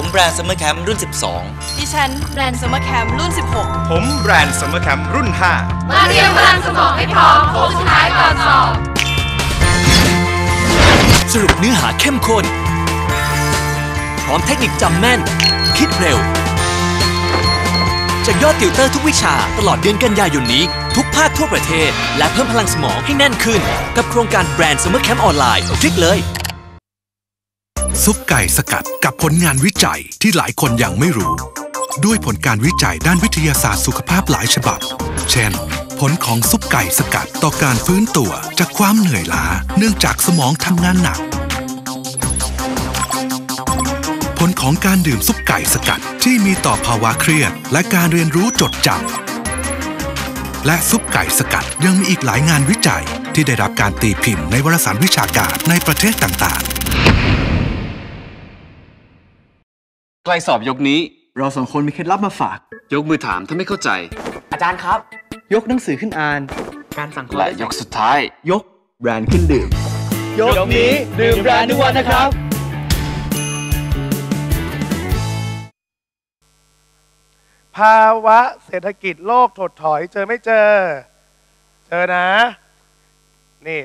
ผมแบรนด์ซัมเมอร์แคมป์รุ่นดิฉันแบรนด์ซัมเมอร์แคมป์รุ่นผมแบรนด์ซัมเมอร์แคมป์รุ่น 5 มาเตรียมพลังสมองให้พร้อมโค้งสุดท้ายก่อนสอบ สรุปเนื้อหาเข้มข้น พร้อมเทคนิคจำแม่น คิดเร็ว จากยอดติวเตอร์ทุกวิชาตลอดเดือนกันยายนนี้ ทุกภาคทั่วประเทศ และเพิ่มพลังสมองให้แน่นขึ้น กับโครงการแบรนด์ Summer Camp ออนไลน์คลิกเลย ซุปไก่สกัดกับผลงานวิจัยที่หลายคนยังไม่รู้ ด้วยผลการวิจัยด้านวิทยาศาสตร์สุขภาพหลายฉบับ เช่น ผลของซุปไก่สกัดต่อการฟื้นตัวจากความเหนื่อยล้าเนื่องจากสมองทำงานหนัก ผลของการดื่มซุปไก่สกัดที่มีต่อภาวะเครียด และการเรียนรู้จดจำและซุปไก่สกัดยังมีอีกหลายงานวิจัยที่ได้รับการตีพิมพ์ในวารสารวิชาการในประเทศต่างๆ ใกล้สอบยกนี้ เราสองคนมีเคล็ดลับมาฝาก ยกมือถามถ้าไม่เข้าใจ อาจารย์ครับ ยกหนังสือขึ้นอ่าน การสั่งและยกสุดท้าย ยกแบรนด์ขึ้นดื่ม ยกนี้ดื่มแบรนด์ทุกวันนะครับ ภาวะเศรษฐกิจโลกถดถอยเจอไม่เจอ เจอนะ นี่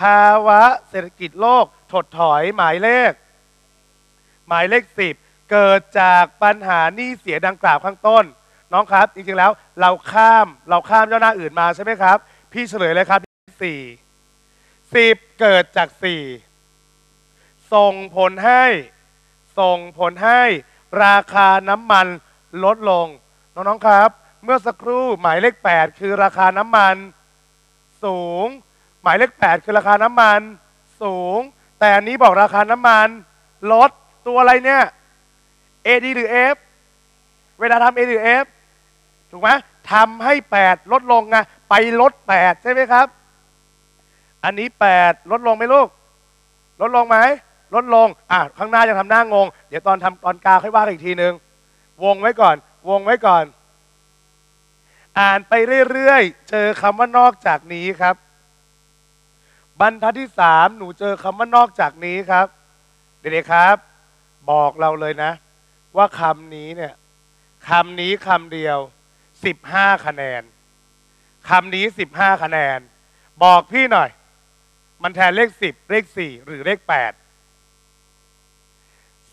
ภาวะเศรษฐกิจโลกถดถอยหมายเลข หมายเลขสิบ เกิดจากปัญหาหนี้เสียดังกล่าวข้างต้น น้องครับ จริงๆแล้วเราข้ามเราข้ามเจ้าหน้าอื่นมาใช่ไหมครับ พี่เฉลยเลยครับสี่สิบเกิดจากสี่ส่งผลให้ส่งผลให้ราคาน้ำมันลดลง น้องๆครับ เมื่อสักครู่หมายเลข 8 คือราคาน้ำมัน สูง หมายเลข 8 คือราคาน้ำมัน สูง แต่อันนี้บอกราคาน้ำมัน ลดตัวอะไรเนี่ย AD หรือ F เวลาทำ A หรือ F ถูกไหมทำให้ 8 ลดลงไงไปลด 8 ใช่ไหมครับ อันนี้ 8 ลดลงไหมลูก ลดลงไหม ลดลง อะ ข้างหน้าจะทำหน้างง เดี๋ยวตอนทำตอนกลางค่อยว่ากันอีกทีนึง วงไว้ก่อน วงไว้ก่อน อ่านไปเรื่อยๆ เจอคำว่านอกจากนี้ครับ บรรทัดที่สามหนูเจอคำว่านอกจากนี้ครับ เด็กๆครับ บอกเราเลยนะ ว่าคำนี้เนี่ยคำนี้คำเดียวสิบห้าคะแนนคำนี้สิบห้าคะแนน บอกพี่หน่อย มันแทนเลขสิบเลขสี่หรือเลขแปด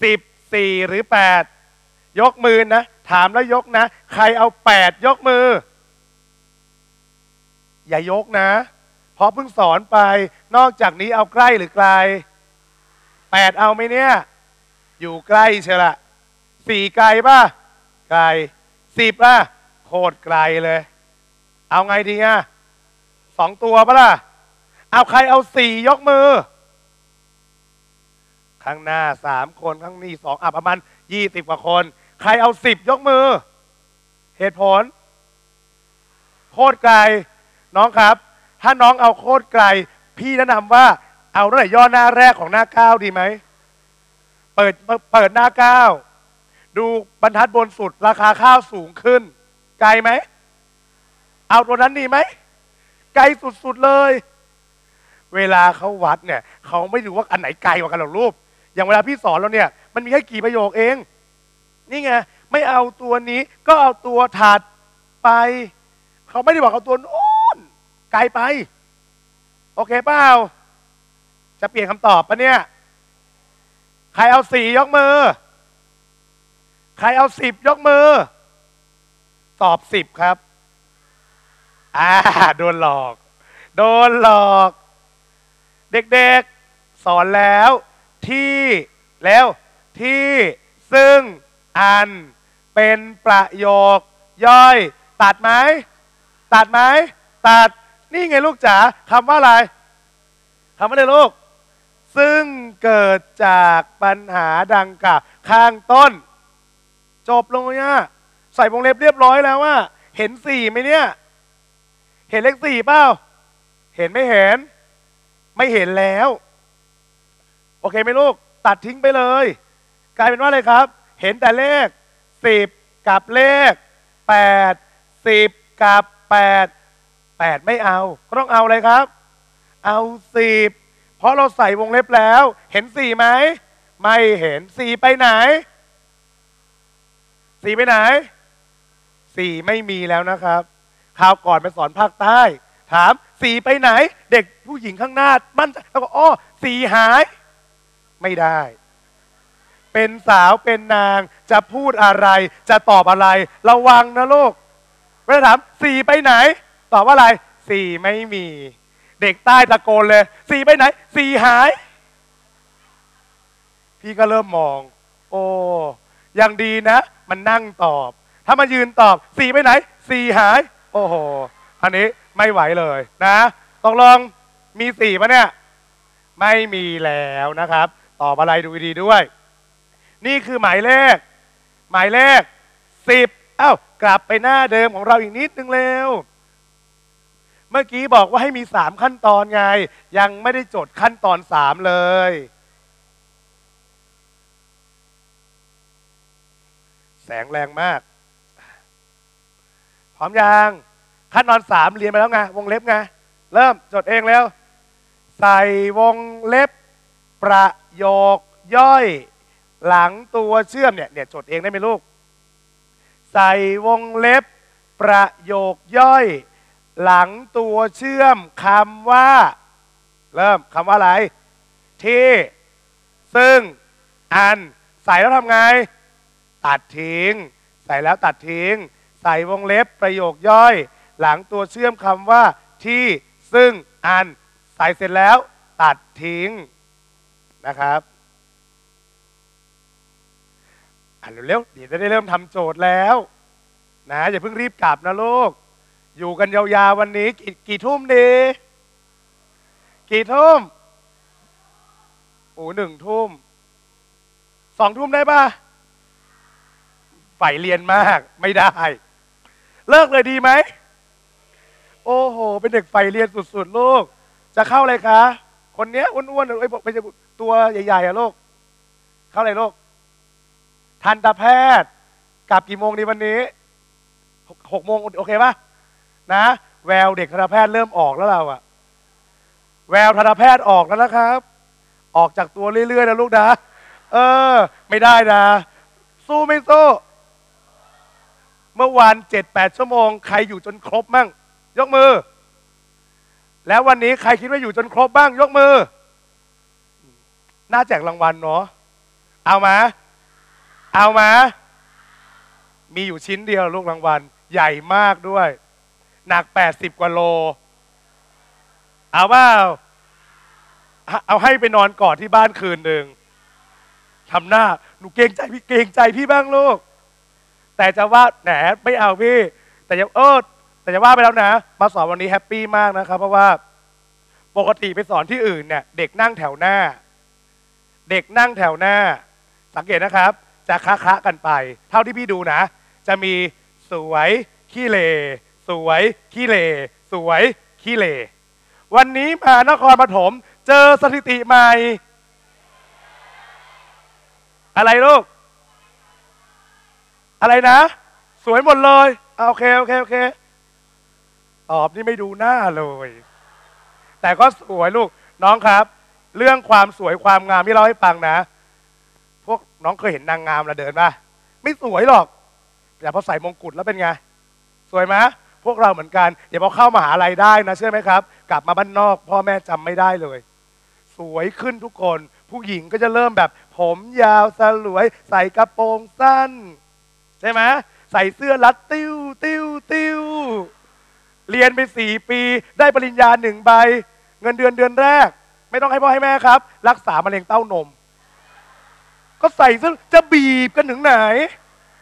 สิบสี่หรือแปดยกมือนะ ถามแล้วยกนะ ใครเอาแปดยกมือ อย่ายกนะ เพราะเพิ่งสอนไป นอกจากนี้เอาใกล้หรือไกลแปดเอาไหมเนี่ย อยู่ใกล้เชียวละ สี่ไกลป่ะ ไกลสิบป่ะ โคตรไกลเลย เอาไงดีอะสองตัวป่ะล่ะ เอาใครเอาสี่ยกมือ ข้างหน้าสามคนข้างนี้สองอะประมาณยี่สิบกว่าคน ใครเอาสิบยกมือ เหตุผล โคตรไกล น้องครับ ถ้าน้องเอาโคตรไกล พี่แนะนำว่าเอาตั้งแต่ย่อหน้าแรกของหน้าเก้าดีไหม เปิดเปิดหน้าเก้า ดูบรรทัดบนสุด ราคาข้าวสูงขึ้น ไกลไหม เอาตัวนั้นดีไหม ไกลสุดๆเลย เวลาเขาวัดเนี่ยเขาไม่รู้ว่าอันไหนไกลกว่ากันหรอกรูปอย่างเวลาพี่สอนเราเนี่ย มันมีแค่กี่ประโยคเอง นี่ไงไม่เอาตัวนี้ก็เอาตัวถัดไปเขาไม่ได้บอกเอาตัวโน้นไกลไป โอเคเปล่าจะเปลี่ยนคำตอบปะเนี่ย ใครเอาสี่ยกมือ ใครเอาสิบยกมือ ตอบสิบครับ อ่า โดนหลอก โดนหลอก เด็กๆ สอนแล้ว ที่แล้วที่ซึ่งอันเป็นประโยค ย่อย ตัดไหม ตัดไหม ตัด นี่ไงลูกจ๋าคำว่าอะไรคำว่าอะไรลูก ซึ่งเกิดจากปัญหาดังกล่าวข้างต้น จบลงเนี่ยใส่วงเล็บเรียบร้อยแล้วว่า เห็นสี่ไหมเนี่ย เห็นเลขสี่เปล่า เห็นไม่เห็น ไม่เห็นแล้ว โอเคไหมลูก ตัดทิ้งไปเลย กลายเป็นว่าอะไรครับ เห็นแต่เลขสิบกับเลขแปดสิบกับแปดแปดไม่เอา ก็ต้องเอาอะไรครับ เอาสิบเพราะเราใส่วงเล็บแล้ว เห็นสี่ไหม ไม่เห็นสี่ไปไหน สี่ไปไหนสี่ไม่มีแล้วนะครับคราวก่อนไปสอนภาคใต้ ถามสี่ไปไหน เด็กผู้หญิงข้างหน้า มั่นใจแล้วก็อ้อสี่หาย ไม่ได้ เป็นสาวเป็นนางจะพูดอะไร จะตอบอะไร ระวังนะลูกเวลาถามสี่ไปไหน ตอบว่าอะไรสี่ไม่มี เด็กใต้ตะโกนเลยสี่ไปไหนสี่หาย พี่ก็เริ่มมอง โอ้ยังดีนะ มันนั่งตอบ ถ้ามายืนตอบสี่ไปไหนสี่หาย โอ้โห อันนี้ไม่ไหวเลยนะตกลงมีสี่ปะเนี่ย ไม่มีแล้วนะครับ ตอบอะไรดูดีด้วย นี่คือหมายเลข หมายเลขสิบเอ้ากลับไปหน้าเดิมของเราอีกนิดนึงเร็วเมื่อกี้บอกว่าให้มีสามขั้นตอนไง ยังไม่ได้จดขั้นตอนสามเลย แสงแรงมาก พร้อมยังขั้นตอนสามเรียนไปแล้วไงวงเล็บไงเริ่มจดเองแล้ว ใส่วงเล็บประโยคย่อย หลังตัวเชื่อมเนี่ยเนี่ยจดเองได้ไหมลูก ใส่วงเล็บประโยคย่อย หลังตัวเชื่อมคำว่า เริ่มคำว่าอะไร ที่ ซึ่ง อัน ใส่แล้วทำไง ตัดทิ้ง ใส่แล้วตัดทิ้ง ใส่วงเล็บประโยคย่อย หลังตัวเชื่อมคำว่า ที่ซึ่งอัน ใส่เสร็จแล้วตัดทิ้งนะครับอ่านเร็วๆเดี๋ยวจะได้เริ่มทำโจทย์แล้วนะอย่าเพิ่งรีบกลับนะลูก อยู่กันยาวๆวันนี้กี่กี่ทุ่มดี กี่ทุ่มโอ้หนึ่งทุ่มสองทุ่มได้ปะ ฝ่ายเรียนมากไม่ได้ เลิกเลยดีไหม โอ้โห เป็นเด็กฝ่เรียนสุดๆลูก จะเข้าอะไรคะ คนเนี้ยอ้วนๆเอ้ยไม่ใช่ตัวใหญ่ๆอะลูก เข้าอะไรลูก ทันตแพทย์กลับกี่โมงดีวันนี้หกหกโมงโอเคปะนะ แววเด็กทันตแพทย์เริ่มออกแล้วเราอะแววทันตแพทย์ออกแล้วนะครับ ออกจากตัวเรื่อยๆนะลูกนะ เออ ไม่ได้นะ สู้ไม่สู้ เมื่อวานเจ็ดแปดชั่วโมง ใครอยู่จนครบมั่ง ยกมือ แล้ววันนี้ใครคิดว่าอยู่จนครบบ้าง ยกมือ น่าแจกรางวัลเนาะเอามา เอามา มีอยู่ชิ้นเดียวลูกรางวัล ใหญ่มากด้วย หนัก80กว่าโล เอาเปล่าเอาให้ไปนอนกอดที่บ้านคืนหนึ่งทำหน้า หนูเกรงใจพี่เกรงใจพี่บ้างลูก แต่จะว่าแหนไม่เอาพี่ แต่จะเออแต่จะว่าไปแล้วนะ มาสอนวันนี้แฮปปี้มากนะครับ เพราะว่าปกติไปสอนที่อื่นเนี่ย เด็กนั่งแถวหน้า เด็กนั่งแถวหน้า สังเกตนะครับ จะคะคะกันไป เท่าที่พี่ดูนะ จะมีสวยขี้เลสวยขี้เลสวยขี้เลวันนี้มานครปฐมเจอสถิติใหม่ อะไรลูก อะไรนะ สวยหมดเลยอะโอเคโอเคโอเค ตอบนี่ไม่ดูหน้าเลย แต่ก็สวยลูกน้องครับ เรื่องความสวยความงามที่เราให้ฟังนะ พวกน้องเคยเห็นนางงามล้วเดินป่ะไม่สวยหรอกแต่พอใส่มงกุฎแล้วเป็นไง สวยไหมพวกเราเหมือนกันอย่าพอเข้ามหาลัยได้นะเชื่อไหมครับ กลับมาบ้านนอก พ่อแม่จำไม่ได้เลย สวยขึ้นทุกคน ผู้หญิงก็จะเริ่มแบบ ผมยาวสลวย ใส่กระโปรงสั้น ใช่ไหมใส่เสื้อรัดติ้วติ้วติ้วเรียนไปสี่ปีได้ปริญญาหนึ่งใบ เงินเดือนเดือนแรก ไม่ต้องให้พ่อให้แม่ครับ รักษามะเร็งเต้านม ก็ใส่เสื้อจะบีบกันถึงไหน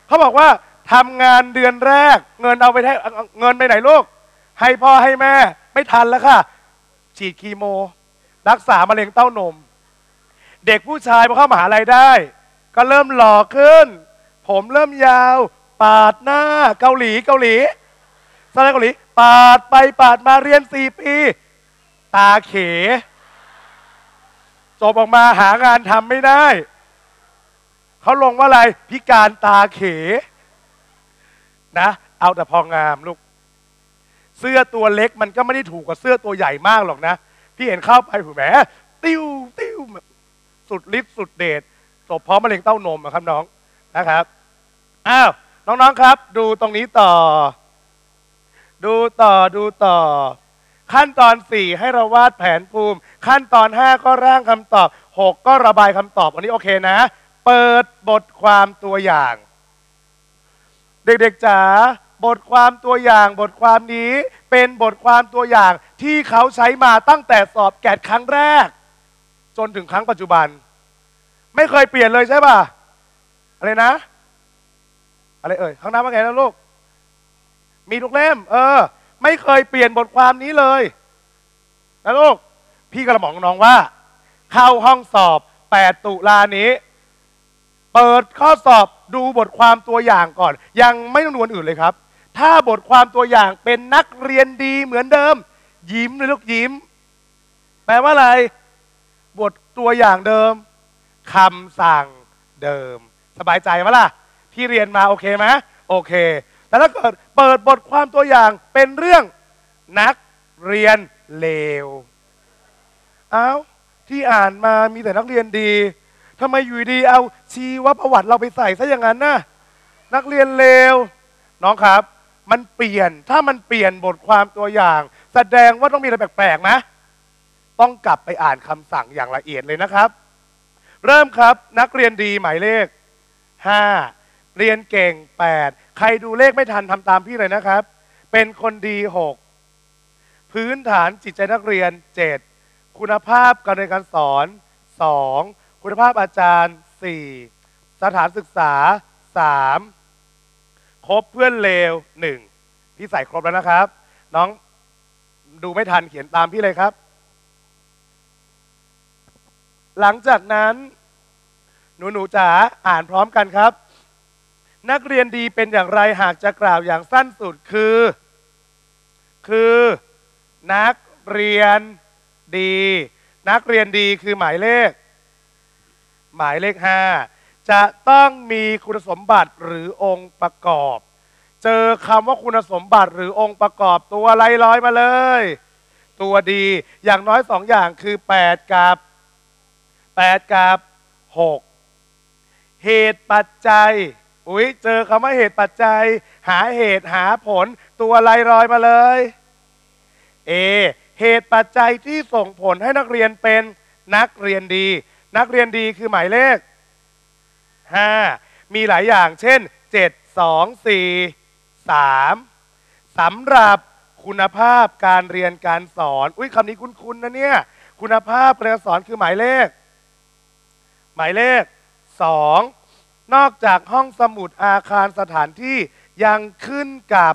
เขาบอกว่าทำงานเดือนแรก เงินเอาไปให้เงินไปไหนลูกให้พ่อให้แม่ ไม่ทันแล้วค่ะ ฉีดคีโม รักษามะเร็งเต้านม เด็กผู้ชายพอเข้ามหาลัยได้ ก็เริ่มหล่อขึ้น ผมเริ่มยาว ปาดหน้าเกาหลีเกาหลีสไตล์เกาหลี ปาดไปปาดมาเรียนสี่ปี ตาเขจบออกมาหางานทำไม่ได้ เขาลงว่าอะไรพิการตาเขนะ เอาแต่พองามลูก เสื้อตัวเล็กมันก็ไม่ได้ถูกกว่าเสื้อตัวใหญ่มากหรอกนะ พี่เห็นเข้าไปหูแหมติ้วติ้วสุดฤทธิ์สุดเดชจบพร้อมมะเร็งเต้านมอะครับน้องนะครับ อ้าวน้องๆครับ ดูตรงนี้ต่อ ดูต่อดูต่อ ขั้นตอน 4 ให้เราวาดแผนภูมิ ขั้นตอน 5 ก็ร่างคำตอบ 6 ก็ระบายคำตอบ อันนี้โอเคนะ เปิดบทความตัวอย่าง เด็กๆจ๋าบทความตัวอย่างบทความนี้เป็นบทความตัวอย่างที่เขาใช้มาตั้งแต่สอบแกดครั้งแรก จนถึงครั้งปัจจุบัน ไม่เคยเปลี่ยนเลยใช่ป่ะอะไรนะ อะไรเอ่ยข้างหน้าว่าไงนะลูก มีทุกเล่ม เออ ไม่เคยเปลี่ยนบทความนี้เลยนะลูก พี่กระหม่อมน้องว่า เข้าห้องสอบ 8 ตุลานี้ เปิดข้อสอบดูบทความตัวอย่างก่อน ยังไม่ต้องดูอันอื่นเลยครับ ถ้าบทความตัวอย่างเป็นนักเรียนดีเหมือนเดิม ยิ้มเลยลูกยิ้ม แปลว่าอะไร บทตัวอย่างเดิมคำสั่งเดิม สบายใจไหมล่ะ ที่เรียนมาโอเคไหมโอเค แต่ถ้าเกิดเปิดบทความตัวอย่างเป็นเรื่องนักเรียนเลวเอ้าที่อ่านมามีแต่นักเรียนดีทำไมอยู่ดีเอาชีวประวัติเราไปใส่ซะอย่างนั้นนะนักเรียนเลวน้องครับ มันเปลี่ยนถ้ามันเปลี่ยนบทความตัวอย่าง แสดงว่าต้องมีอะไรแปลกๆนะ ต้องกลับไปอ่านคำสั่งอย่างละเอียดเลยนะครับ เริ่มครับนักเรียนดีหมายเลข5 เรียนเก่ง 8 ใครดูเลขไม่ทันทำตามพี่เลยนะครับ เป็นคนดี 6 พื้นฐานจิตใจนักเรียน 7 คุณภาพการเรียนการสอน 2 คุณภาพอาจารย์ 4 สถานศึกษา 3 คบเพื่อนเลว 1 พี่ใส่ครบแล้วนะครับ น้องดูไม่ทันเขียนตามพี่เลยครับ หลังจากนั้น หนูหนูจ๋าอ่านพร้อมกันครับ นักเรียนดีเป็นอย่างไรหากจะกล่าวอย่างสั้นสุดคือ คือนักเรียนดี นักเรียนดีคือหมายเลข หมายเลขห้าจะต้องมีคุณสมบัติหรือองค์ประกอบ เจอคำว่าคุณสมบัติหรือองค์ประกอบตัวอะไรร้อยมาเลย ตัวดีอย่างน้อยสองอย่างคือ 8 กับ 8 กับ 6 เหตุปัจจัย อุ้ยเจอคำว่าเหตุปัจจัย หาเหตุหาผลตัวอะไรอยมาเลยเอเหตุปัจจัยที่ส่งผลให้นักเรียนเป็นนักเรียนดี นักเรียนดีคือหมายเลข 5 มีหลายอย่าง เช่น 7 2 4 3สำหรับคุณภาพการเรียนการสอน อุ้ยคำนี้คุ้นๆนะเนี่ย คุณภาพการเรียนการสอนคือหมายเลข หมายเลข 2 นอกจากห้องสมุดอาคารสถานที่ยังขึ้นกับ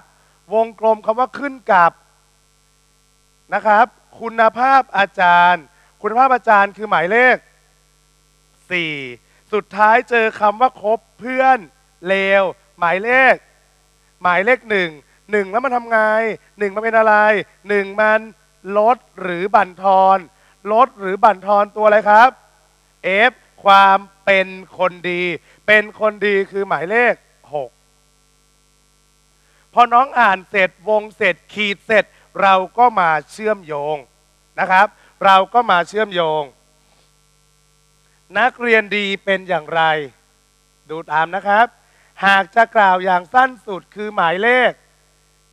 วงกลมคำว่าขึ้นกับนะครับ คุณภาพอาจารย์ คุณภาพอาจารย์คือหมายเลข 4 สุดท้ายเจอคำว่าคบเพื่อนเลว หมายเลข หมายเลขหนึ่งหนึ่งแล้วมันทำไงหนึ่งมันเป็นอะไรหนึ่งมันลดหรือบั่นทอน ลดหรือบั่นทอนตัวอะไรครับ F ความ เป็นคนดี เป็นคนดีคือหมายเลข6พอน้องอ่านเสร็จวงเสร็จขีดเสร็จ เราก็มาเชื่อมโยงนะครับ เราก็มาเชื่อมโยง นักเรียนดีเป็นอย่างไร ดูตามนะครับ หากจะกล่าวอย่างสั้นสุดคือหมายเลข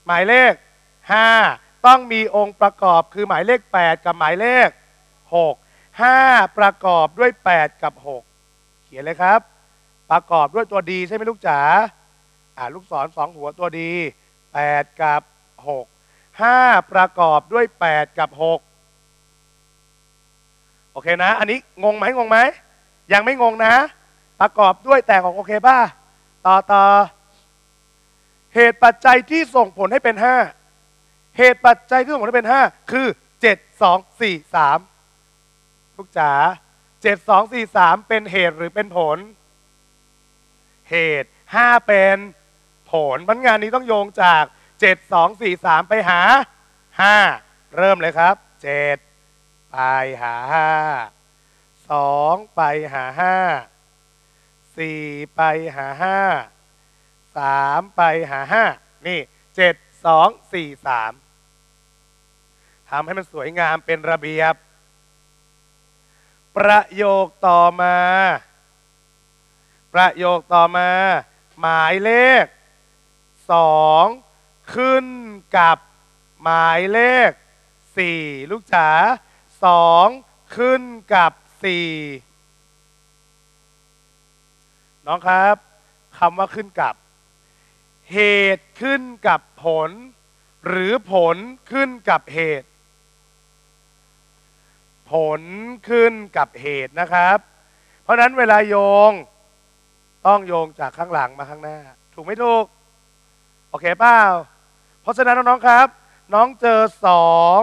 หมายเลข 5 ต้องมีองค์ประกอบคือหมายเลข 8 กับหมายเลข 6 5 ประกอบด้วย 8 กับ 6 ขียนเลยครับ ประกอบด้วยตัวดีใช่ไหมลูกจ๋าอ่าลูกศรสองหัวตัวดี8กับ6 5ประกอบด้วย8กับ6โอเคนะ อันนี้งงไหมงงไหมยังไม่งงนะ ประกอบด้วยแต่ของโอเคป่ะต่อต่อเหตุปัจจัยที่ส่งผลให้เป็น5เหตุปัจจัยที่ส่งผลให้เป็น5คือ7 2 4 3ลูกจ๋า 7 2 4 3 เป็นเหตุหรือเป็นผล เหตุ 5 เป็นผลมันงานนี้ต้องโยงจาก 7 2 4 3 ไปหา 5 เริ่มเลยครับ 7 ไปหา 5 2 ไปหา 5 4 ไปหา 5 3 ไปหา 5 นี่ 7 2 4 3ทำให้มันสวยงามเป็นระเบียบ ประโยคต่อมา ประโยคต่อมา หมายเลขสองขึ้นกับหมายเลขสี่ลูกจ๋าสองขึ้นกับสี่น้องครับคำว่าขึ้นกับ เหตุขึ้นกับผล หรือผลขึ้นกับเหตุ ผลขึ้นกับเหตุนะครับ เพราะฉะนั้นเวลาโยงต้องโยงจากข้างหลังมาข้างหน้า ถูกไหมถูก โอเคเปล่าเพราะฉะนั้นน้องๆครับ น้องเจอสอง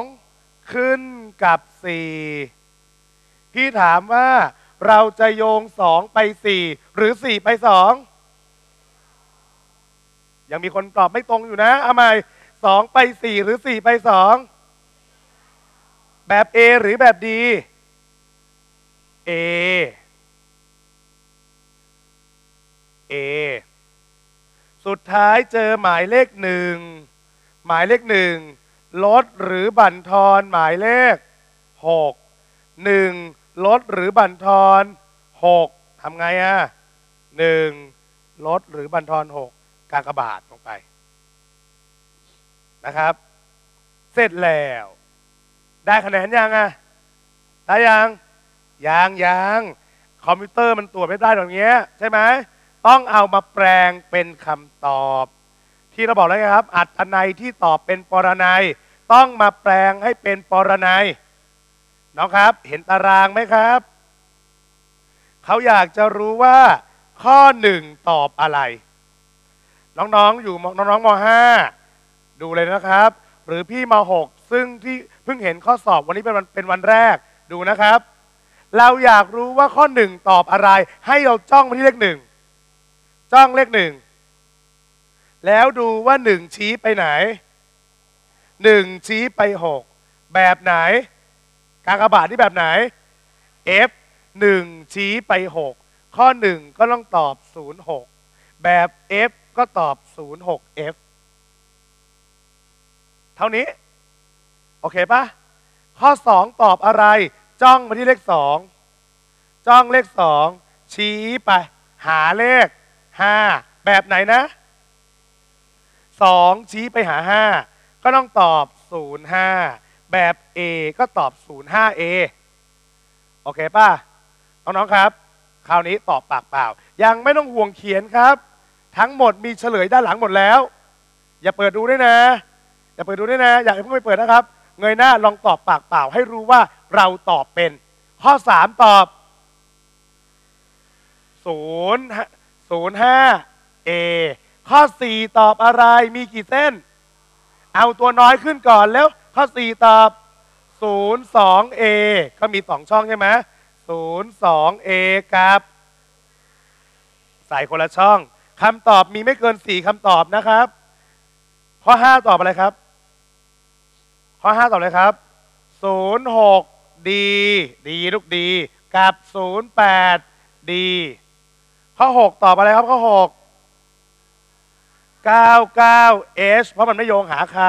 ขึ้นกับสี่พี่ถามว่าเราจะโยงสองไปสี่หรือสี่ไปสองยังมีคนตอบไม่ตรงอยู่นะเอาใหม่สองไปสี่หรือสี่ไปสอง แบบ A หรือแบบ D A A สุดท้ายเจอหมายเลขหนึ่งหมายเลขหนึ่งลดหรือบั่นทอนหมายเลขหกหนึ่งลดหรือบั่นทอนหกทำไงอะหนึ่งลดหรือบั่นทอนหกกากบาทลงไปนะครับ เสร็จแล้ว ได้คะแนนยังอะได้ยังยังยังคอมพิวเตอร์มันตรวจไม่ได้ตรงเนี้ใช่ไหมต้องเอามาแปลงเป็นคำตอบ ที่เราบอกแล้วไงครับ อัตนัยที่ตอบเป็นปรนัย ต้องมาแปลงให้เป็นปรนัยน้องครับ เห็นตารางไหมครับ เขาอยากจะรู้ว่าข้อหนึ่งตอบอะไร น้องๆอยู่น้องๆมห้าดูเลยนะครับ หรือพี่มหก ซึ่งที่เพิ่งเห็นข้อสอบวันนี้เป็นวันเป็นวันแรกดูนะครับ เราอยากรู้ว่าข้อหนึ่งตอบอะไร ให้เราจ้องไปที่เลขหนึ่งจ้องเลขหนึ่งแล้วดูว่าหนึ่งชี้ไปไหนหนึ่งชี้ไปหกแบบไหนกากบาทที่แบบไหน F หนึ่งชี้ไปหกข้อหนึ่งก็ต้องตอบศูนย์หกแบบ F ก็ตอบศูนย์หก F เท่านี้ อเคปะข้อสองตอบอะไร จ้องมาที่เลขสองจ้องเลขสองชี้ไป หาเลขห้าแบบไหนนะสองชี้ไปหาห้าก็ต้องตอบศูนย์ห้าแบบ A ก็ตอบศูนย์ห้า A โอเคป่ะ น้องๆครับ คราวนี้ตอบปากเปล่า ยังไม่ต้องห่วงเขียนครับ ทั้งหมดมีเฉลยด้านหลังหมดแล้ว อย่าเปิดดูด้วยนะ อย่าเปิดดูด้วยนะ อย่าเพิ่งไปเปิดนะครับ เงยหน้าลองตอบปากเปล่า ให้รู้ว่าเราตอบเป็น ข้อสามตอบศูนย์ศูนย์ห้าเอข้อสี่ตอบอะไรมีกี่เส้น เอาตัวน้อยขึ้นก่อนแล้ว ข้อสี่ตอบศูนย์สองเอก็มีสองช่องใช่ไหมศูนย์สองเอกับใส่คนละช่องคำตอบมีไม่เกินสี่คำตอบนะครับ ข้อห้าตอบอะไรครับ ข้อห้าตอบอะไรครับศูนย์หกดีดีลูกดีกับศูนย์แปดดีข้อหกตอบอะไรครับข้อหกเก้าเก้าเอชเพราะมันไม่โยงหาใคร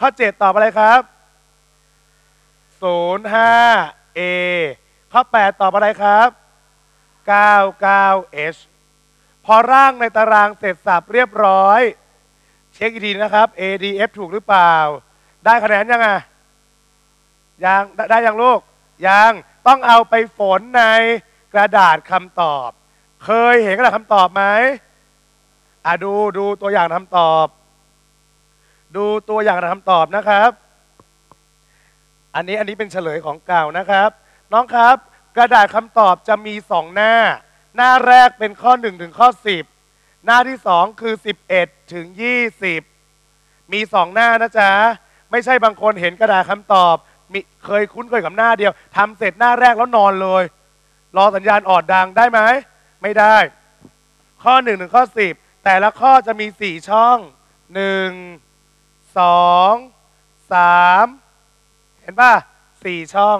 ข้อเจ็ดตอบอะไรครับศูนย์ห้าเอข้อแปดตอบอะไรครับเก้าเก้าเอชพอร่างในตารางเสร็จสับเรียบร้อย เช็คอีกทีนะครับ ADF ถูกหรือเปล่า ได้คะแนนยังอะยังได้ได้ยังลูกยังต้องเอาไปฝนในกระดาษคำตอบ เคยเห็นกระดาษคำตอบไหมอะดูดูตัวอย่างคำตอบ ดูตัวอย่างคำตอบนะครับ อันนี้อันนี้เป็นเฉลยของเก่านะครับ น้องครับ กระดาษคำตอบจะมีสองหน้า หน้าแรกเป็นข้อ1ถึงข้อ 10 หน้าที่ 2 คือ 11 ถึง 20 มีสองหน้านะจ๊ะ ไม่ใช่บางคนเห็นกระดาษคำตอบมีเคยคุ้นเคยกับหน้าเดียวทำเสร็จหน้าแรกแล้วนอนเลย รอสัญญาณออดดังได้ไหมไม่ได้ ข้อ1ถึงข้อ10แต่ละข้อจะมี4ช่อง1 2 3เห็นป่ะ4ช่อง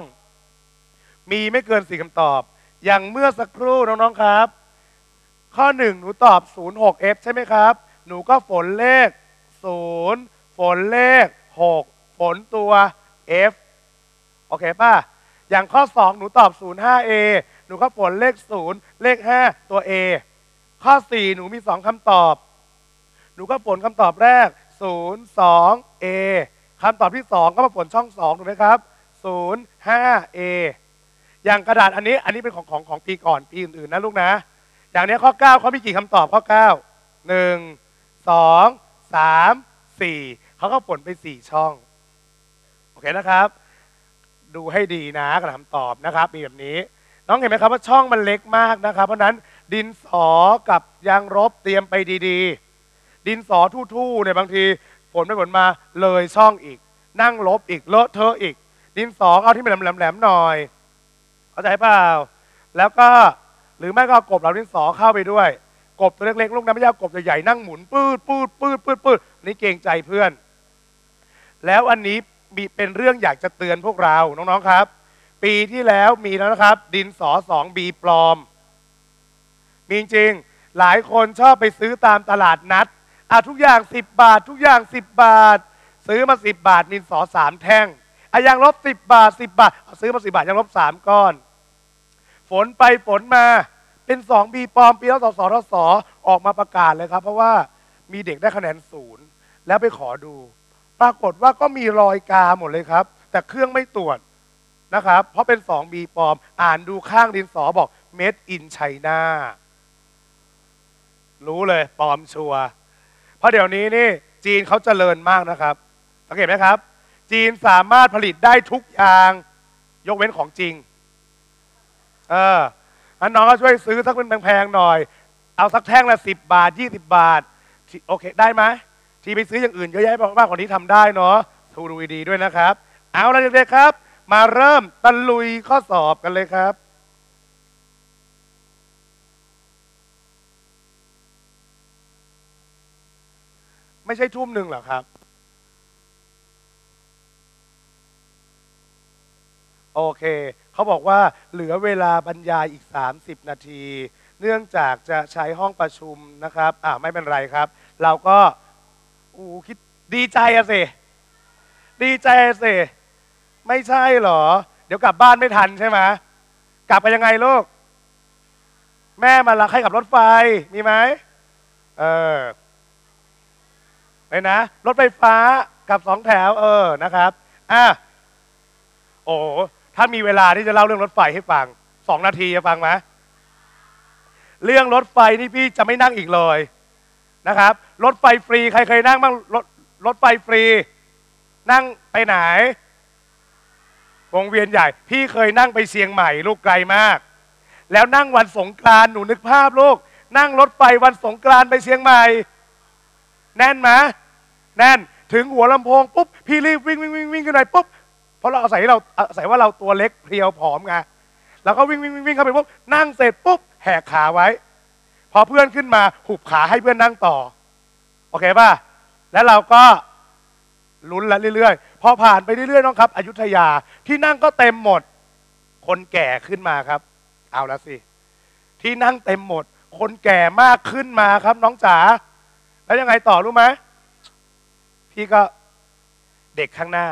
มีไม่เกิน4คำตอบ อย่างเมื่อสักครู่น้องๆครับ ข้อ1หนูตอบ 06f ใช่ไหมครับ หนูก็ฝนเลข 0 ฝนเลข 6ฝนตัว f โอเคป่ะ อย่างข้อ 2 หนูตอบ 05a หนูก็ฝนเลข 0 เลข 5 ตัว a ข้อ 4 หนูมี 2คำตอบ หนูก็ผลคำตอบแรก 0 2 A คำตอบที่ 2 ก็มาผลช่อง 2 ถูกไหมครับ 0 5 A อย่างกระดาษอันนี้อันนี้เป็นของของของปีก่อนปีอื่นๆนะลูกนะ อย่างเนี้ยข้อ 9 เขามีกี่คำตอบข้อ 9 1 2 3 4 เขาก็ผลไป4ช่อง โอเคนะครับ ดูให้ดีนะกับคำตอบนะครับ มีแบบนี้ น้องเห็นไหมครับว่าช่องมันเล็กมากนะครับ เพราะนั้นดินสอกับยางลบเตรียมไปดีๆ ดินสอทู่ๆเนี่ยบางทีฝนไปฝนมาเลยช่องอีก นั่งลบอีกเลอะเทอะอีก ดินสอเอาที่มันแหลมๆหน่อยเข้าใจเปล่า แล้วก็หรือไม่ก็กบเราดินสอเข้าไปด้วย กบตัวเล็กๆลูกนั้นไม่ใช่เอากบใหญ่ๆนั่งหมุนปืดปืดปืดปืดปืดอันนี่เกรงใจเพื่อน แล้วอันนี้มีเป็นเรื่องอยากจะเตือนพวกเราน้องๆครับ ปีที่แล้วมีแล้วนะครับ ดินสอสองบีปลอม มีจริงหลายคนชอบไปซื้อตามตลาดนัดอะทุกอย่าง 10 บาท ทุกอย่าง 10 บาท ซื้อมา 10 บาทดินสอสามแท่งอะยางลบ 10 บาท 10 บาท ซื้อมา 10 บาทยางลบ3ก้อน ฝนไปฝนมาเป็น2บีปลอม ปีแล้วสสทศออกมาประกาศเลยครับ เพราะว่ามีเด็กได้คะแนนศูนย์แล้วไปขอดู ปรากฏว่าก็มีรอยกาหมดเลยครับ แต่เครื่องไม่ตรวจนะครับ เพราะเป็น2บีปลอม อ่านดูข้างดินสอบอก made in China รู้เลยปลอมชัวเพราะเดี๋ยวนี้นี่จีนเขาเจริญมากนะครับ สังเกตไหมครับ จีนสามารถผลิตได้ทุกอย่าง ยกเว้นของจริง เอออันน้องก็ช่วยซื้อสักเป็นแพงๆหน่อย เอาสักแท่งละสิบบาทยี่สิบบาท โอเค ได้ไหม ที่ไปซื้ออย่างอื่นเยอะแยะมากกว่านี้ทำได้เนาะทูดูดีด้วยนะครับ เอาละเด็กๆครับ มาเริ่มตะลุยข้อสอบกันเลยครับไม่ใช่ทุ่มหนึ่งหรอครับ โอเค เขาบอกว่าเหลือเวลาบรรยายอีก 30 นาที เนื่องจากจะใช้ห้องประชุมนะครับ อ่าไม่เป็นไรครับ เราก็ อู้คิดดีใจอะสิ ดีใจอะสิ ไม่ใช่เหรอ เดี๋ยวกลับบ้านไม่ทันใช่ไหมกลับไปยังไงลูก แม่มาลักให้กับรถไฟมีไหมเออไปนะรถไฟฟ้ากับสองแถว เออนะครับอะโอ้ถ้ามีเวลาที่จะเล่าเรื่องรถไฟให้ฟังสองนาทีจะฟังไหมเรื่องรถไฟนี่พี่จะไม่นั่งอีกเลย นะครับ รถไฟฟรีใครเคยนั่งบ้างรถรถไฟฟรี นั่งไปไหนวงเวียนใหญ่ พี่เคยนั่งไปเชียงใหม่ลูกไกลมาก แล้วนั่งวันสงกรานต์หนูนึกภาพลูก นั่งรถไฟวันสงกรานต์ไปเชียงใหม่ แน่นไหมแน่นถึงหัวลำโพงปุ๊บพี่รีบวิ่งวิ่งวิ่งวิ่งขึ้นไปปุ๊บเพราะเราอาศัยเราอาศัยว่าเราตัวเล็กเพรียวผอมไงแล้วก็วิ่งวิ่งวิ่งวิ่งเข้าไปปุ๊บนั่งเสร็จปุ๊บแหกขาไว้ อเพื่อนขึ้นมาหุบขาให้เพื่อนนั่งต่อ โอเคป่ะ แล้วเราก็ลุ้นแล้วเรื่อยๆ พอผ่านไปเรื่อยๆน้องครับ อยุธยาที่นั่งก็เต็มหมด คนแก่ขึ้นมาครับ เอาละสิ ที่นั่งเต็มหมด คนแก่มากขึ้นมาครับ น้องจ๋า แล้วยังไงต่อรู้ไหมพี่ก็เด็กข้างหน้า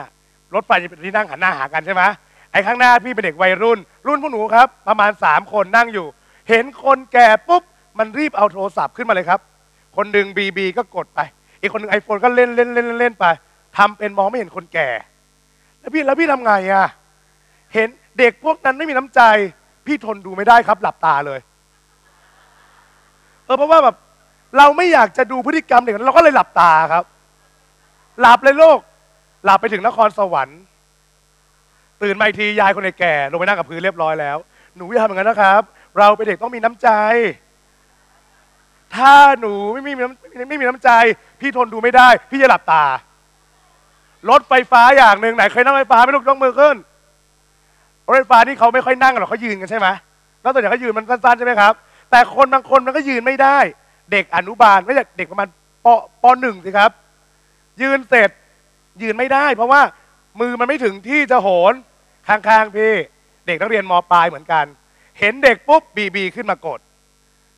รถไฟจะเป็นที่นั่งหันหน้าหากันใช่ไหมไอ้ข้างหน้าพี่เป็นเด็กวัยรุ่น รุ่นพวกหนูครับ ประมาณสามคนนั่งอยู่ เห็นคนแก่ปุ๊บ มันรีบเอาโทรศัพท์ขึ้นมาเลยครับ คนดึงบีบีก็กดไป อีกคนหนึ่งไอโฟนก็เล่นเล่นเล่นเล่นไปทำเป็นมองไม่เห็นคนแก่ แล้วพี่แล้วพี่ทำไงอะ เห็นเด็กพวกนั้นไม่มีน้ำใจ พี่ทนดูไม่ได้ครับ หลับตาเลย เออเพราะว่าแบบเราไม่อยากจะดูพฤติกรรมเด็กนั้นเราก็เลยหลับตาครับ หลับเลยโลก หลับไปถึงนครสวรรค์ตื่นมาทียายคนแก่ลงไปนั่งกับพื้นเรียบร้อยแล้ว หนูอย่าทำอย่างนั้นนะครับ เราเป็นเด็กต้องมีน้ำใจ ถ้าหนูไม่มีน้ำไม่มีน้ำใจ พี่ทนดูไม่ได้ พี่จะหลับตา รถไฟฟ้าอย่างหนึ่งไหนเคยนั่งรถไฟฟ้าไหม่ลูกยกมือขึ้นรถไฟฟ้านี่เขาไม่ค่อยนั่งกันหรอกเขายืนกันใช่ไหมแล้วส่วนใหญ่เขายืนมันสั้นๆใช่ไหมครับ แต่คนบางคนมันก็ยืนไม่ได้ เด็กอนุบาลไม่ใช่เด็กประมาณปปหนึ่งสิครับ ยืนเสร็จยืนไม่ได้ เพราะว่ามือมันไม่ถึงที่จะโหนข้างๆพี่ เด็กนักเรียนมปลายเหมือนกัน เห็นเด็กปุ๊บบีบีขึ้นมากด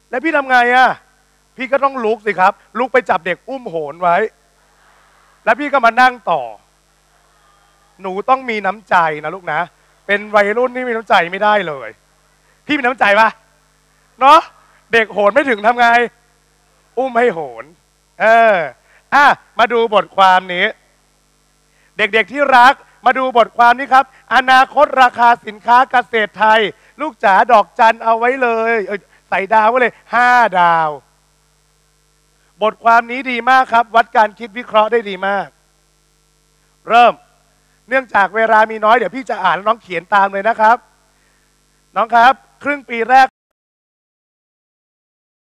แล้วพี่ทำไงอะ่ะ พี่ก็ต้องลุกสิครับ ลุกไปจับเด็กอุ้มโหนไว้ แล้วพี่ก็มานั่งต่อ หนูต้องมีน้ำใจนะลูกนะ เป็นวัยรุ่นที่มีน้ำใจไม่ได้เลย พี่มีน้ำใจปะเนาะเด็กโหนไม่ถึงทำไง อุ้มให้โหน เอออะมาดูบทความนี้ เด็กๆที่รักมาดูบทความนี้ครับ อนาคตราคาสินค้าเกษตรไทย ลูกจ๋าดอกจันเอาไว้เลยเอ้ยใส่ดาวไว้เลยห้าดาว บทความนี้ดีมากครับ วัดการคิดวิเคราะห์ได้ดีมาก เริ่ม เนื่องจากเวลามีน้อยเดี๋ยวพี่จะอ่านแล้วน้องเขียนตามเลยนะครับ น้องครับ ครึ่งปีแรก